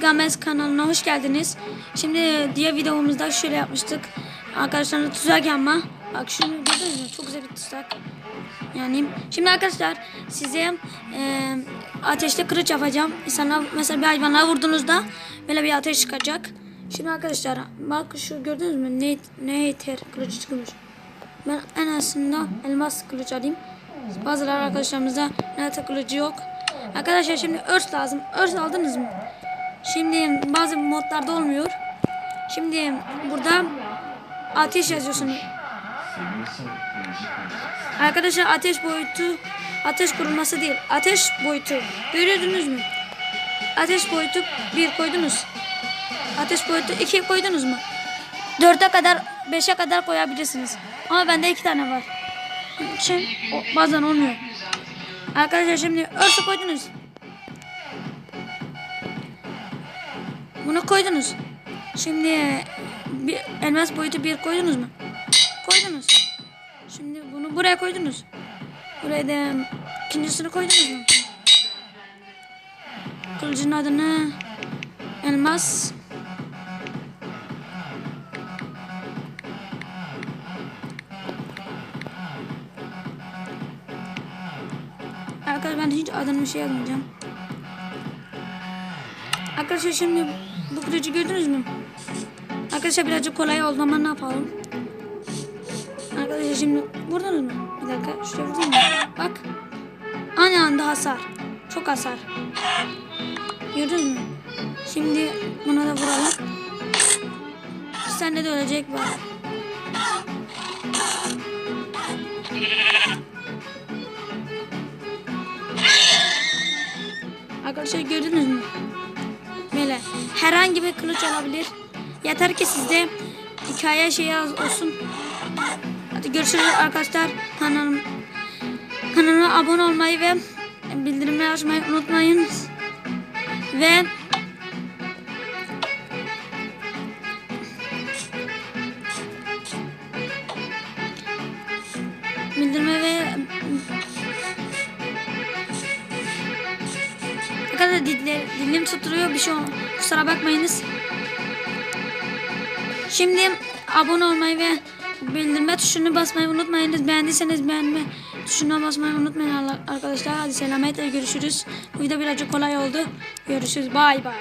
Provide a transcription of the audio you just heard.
Gamez kanalına hoş geldiniz. Şimdi diğer videomuzda şöyle yapmıştık. Arkadaşlarla tuzak yapma. Bak şunu gördünüz mü? Çok güzel bir tuzak. Yani şimdi arkadaşlar size e, ateşte kılıç yapacağım. İnsanlar mesela bir hayvana vurduğunuzda böyle bir ateş çıkacak. Şimdi arkadaşlar bak şu gördünüz mü? Ne, ne yeter kılıç çıkmış. Ben en azından elmas kılıç alayım. Bazıları arkadaşlarımızda ne kılıcı yok. Arkadaşlar şimdi örs lazım. Örs aldınız mı? Şimdi bazı modlarda olmuyor. Şimdi burada ateş yazıyorsunuz. Arkadaşlar ateş boyutu ateş kurulması değil. Ateş boyutu. Görüyordunuz mu? Ateş boyutu bir koydunuz. Ateş boyutu iki koydunuz mu? Dörde kadar beşe kadar koyabilirsiniz. Ama bende iki tane var. O- bazen olmuyor. Arkadaşlar şimdi örsü koydunuz. Bunu koydunuz. Şimdi bir elmas boyutu bir koydunuz mu? Koydunuz. Şimdi bunu buraya koydunuz. Buraya da ikincisini koydunuz mu? Kılıcın adını elmas Arkadaşlar ben hiç adını bir şey yazmayacağım. Arkadaşlar şimdi bu kılıcı gördünüz mü? Arkadaşlar birazcık kolay oldu ama ne yapalım? Arkadaşlar şimdi vurdunuz mu? Bir dakika şuraya vurdum mu? Bak. Aynı anda hasar. Çok hasar. Gördünüz mü? Şimdi buna da vuralım. Sende de ölecek var. Arkadaşlar gördünüz mü? Böyle herhangi bir kılıç olabilir. Yeter ki sizde hikaye şey yaz olsun. Hadi görüşürüz arkadaşlar. Kanalım, kanalıma abone olmayı ve bildirimleri açmayı unutmayın. Ve bildirme ve ne kadar diller, dilim tutturuyor bir şey ol- kusura bakmayınız. Şimdi abone olmayı ve bildirme tuşunu basmayı unutmayınız. Beğendiyseniz beğenme tuşuna basmayı unutmayın arkadaşlar. Hadi selametle görüşürüz. Bu video birazcık kolay oldu. Görüşürüz. Bay bay.